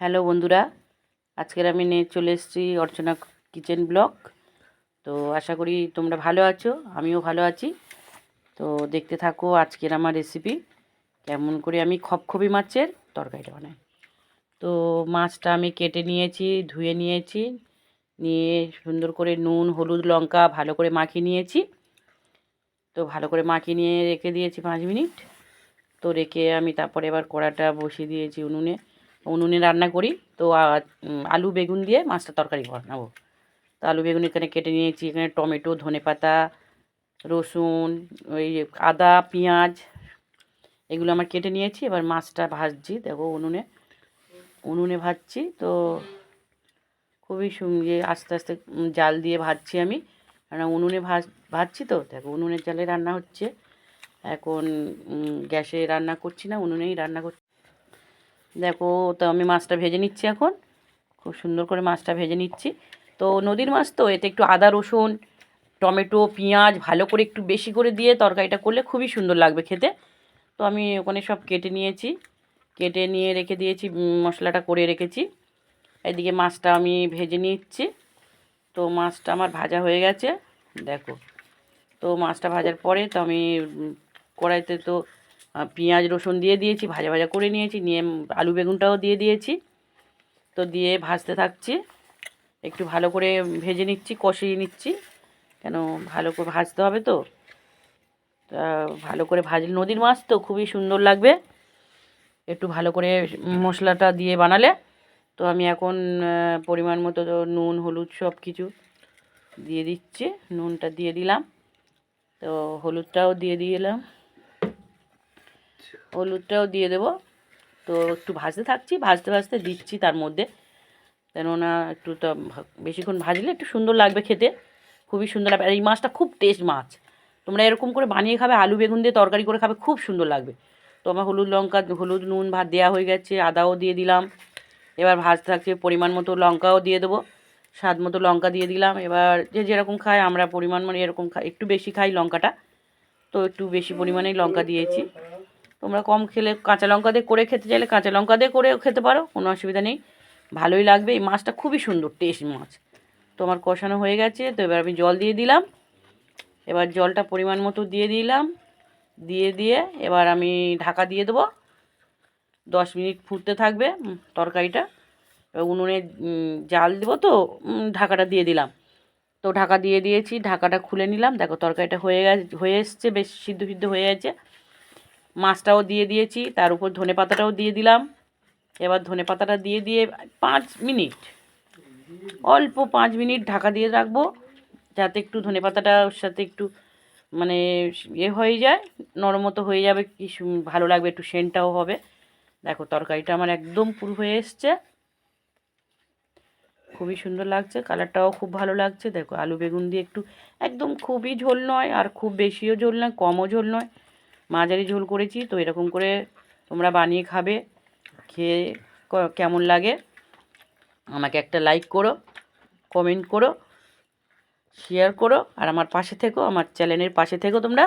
Hello বন্ধুরা, আজকের আমি নিয়ে চলে এসেছি অর্চনা কিচেন ব্লগ তো আশা করি তোমরা ভালো আছো, আমিও ভালো আছি। তো দেখতে থাকো আজকের আমার রেসিপি কেমন করে আমি খপখপি মাছের তরকারিটা বানাই। তো মাছটা আমি কেটে নিয়েছি, ধুয়ে নিয়েছি, নিয়ে সুন্দর করে নুন, হলুদ, লঙ্কা ভালো করে মাখিয়ে নিয়েছি। তো ভালো করে মাখিয়ে নিয়ে রেখে দিয়েছি পাঁচ মিনিট। তো রেখে আমি তারপরে এবার কড়াটা বসিয়ে দিয়েছি উনুনে। উনুনে রান্না করি। তো আলু, বেগুন দিয়ে মাছটা তরকারি বানাবো তো, আলু, বেগুন এখানে কেটে নিয়েছি। এখানে টমেটো, ধনেপাতা, রসুন, ওই আদা, পেঁয়াজ এগুলো আমার কেটে নিয়েছি। এবার মাছটা ভাজছি, দেখো উনুনে। উনুনে ভাজছি, তো খুবই সঙ্গে আস্তে আস্তে জাল দিয়ে ভাজছি আমি। কারণ উনুনে ভাজ, ভাজছি তো, দেখো উনুনের জালে রান্না হচ্ছে। এখন গ্যাসে রান্না করছি না, উনুনেই রান্না করছি। দেখো, তো আমি মাছটা ভেজে নিচ্ছি এখন। খুব সুন্দর করে মাছটা ভেজে নিচ্ছি। তো নদীর মাছ তো, এতে একটু আদা, রসুন, টমেটো, পেঁয়াজ ভালো করে একটু বেশি করে দিয়ে তরকারিটা করলে খুবই সুন্দর লাগবে খেতে। তো আমি ওখানে সব কেটে নিয়েছি। কেটে নিয়ে রেখে দিয়েছি মশলাটা করে রেখেছি। এদিকে মাছটা আমি ভেজে নিচ্ছি। তো মাছটা আমার ভাজা হয়ে গেছে। দেখো, তো মাছটা ভাজার পরে তো আমি কড়াইতে তো পেঁয়াজ, রসুন দিয়ে দিয়েছি, ভাজা ভাজা করে নিয়েছি, নিয়ে আলু বেগুনটাও দিয়ে দিয়েছি। তো দিয়ে ভাজতে থাকছি। একটু ভালো করে ভেজে নিচ্ছি, কষিয়ে নিচ্ছি। কেন ভালো করে ভাজতে হবে তো? ভালো করে ভাজলে, নদীর মাছ তো খুবই সুন্দর লাগবে। একটু ভালো করে মশলাটা দিয়ে বানালে। তো আমি এখন পরিমাণ মতো নুন, হলুদ সব কিছু দিয়ে দিচ্ছি। নুনটা দিয়ে দিলাম। তো হলুদটাও দিয়ে দিলাম। হলুদটাও দিয়ে দেবো। তো একটু ভাজতে থাকছি, ভাজতে ভাজতে দিচ্ছি তার মধ্যে। কেননা একটু তো বেশিক্ষণ ভাজলে একটু সুন্দর লাগবে খেতে। খুবই সুন্দর লাগবে। আর এই মাছটা খুব টেস্ট মাছ। তোমরা এরকম করে বানিয়ে খাবে, আলু বেগুন দিয়ে তরকারি করে খাবে, খুব সুন্দর লাগবে। তো আমার হলুদ লঙ্কা, হলুদ, নুন ভাত দেওয়া হয়ে গেছে, আদাও দিয়ে দিলাম। এবার ভাজতে থাকছে পরিমাণ মতো লঙ্কাও দিয়ে দেবো। স্বাদ মতো লঙ্কা দিয়ে দিলাম। এবার যে যেরকম খায়, আমরা পরিমাণ মানে এরকম খাই একটু বেশি খাই লঙ্কাটা। তো একটু বেশি পরিমাণেই লঙ্কা দিয়েছি। তোমরা কম খেলে, কাঁচা লঙ্কা দিয়ে করে খেতে চাইলে কাঁচা লঙ্কা দিয়ে করেও খেতে পারো, কোনো অসুবিধা নেই। ভালোই লাগবে। এই মাছটা খুবই সুন্দর, টেস্ট মাছ। তো আমার কষানো হয়ে গেছে, তো এবার আমি জল দিয়ে দিলাম। এবার জলটা পরিমাণ মতো দিয়ে দিলাম। দিয়ে দিয়ে এবার আমি ঢাকা দিয়ে দেবো। দশ মিনিট ফুটতে থাকবে তরকারিটা। এবার উনুনে জাল দেবো তো ঢাকাটা দিয়ে দিলাম। তো ঢাকা দিয়ে দিয়েছি, ঢাকাটা খুলে নিলাম। দেখো তরকারিটা হয়ে গেছে, হয়ে এসছে, বেশ সিদ্ধ সিদ্ধ হয়ে গেছে। মাছটাও দিয়ে দিয়েছি, তার উপর ধনে পাতাটাও দিয়ে দিলাম। এবার ধনে পাতাটা দিয়ে দিয়ে পাঁচ মিনিট, অল্প পাঁচ মিনিট ঢাকা দিয়ে রাখব, যাতে একটু ধনে পাতাটা ওর সাথে একটু মানে এ হয়ে যায়, নরম মতো হয়ে যাবে, কি ভালো লাগবে, একটু সেন্টটাও হবে। দেখো, তরকারিটা আমার একদম পুরো হয়ে এসছে। খুবই সুন্দর লাগছে, কালারটাও খুব ভালো লাগছে। দেখো, আলু বেগুন দিয়ে একটু, একদম খুবই ঝোল নয়, আর খুব বেশিও ঝোল নয়, কমও ঝোল নয়। মাঝারি ঝোল করেছি, তো এরকম করে তোমরা বানিয়ে খাবে, খেয়ে কেমন লাগে, আমাকে একটা লাইক করো কমেন্ট করো শেয়ার করো, আর আমার পাশে থেকো, আমার চ্যানেলের পাশে থেকো তোমরা।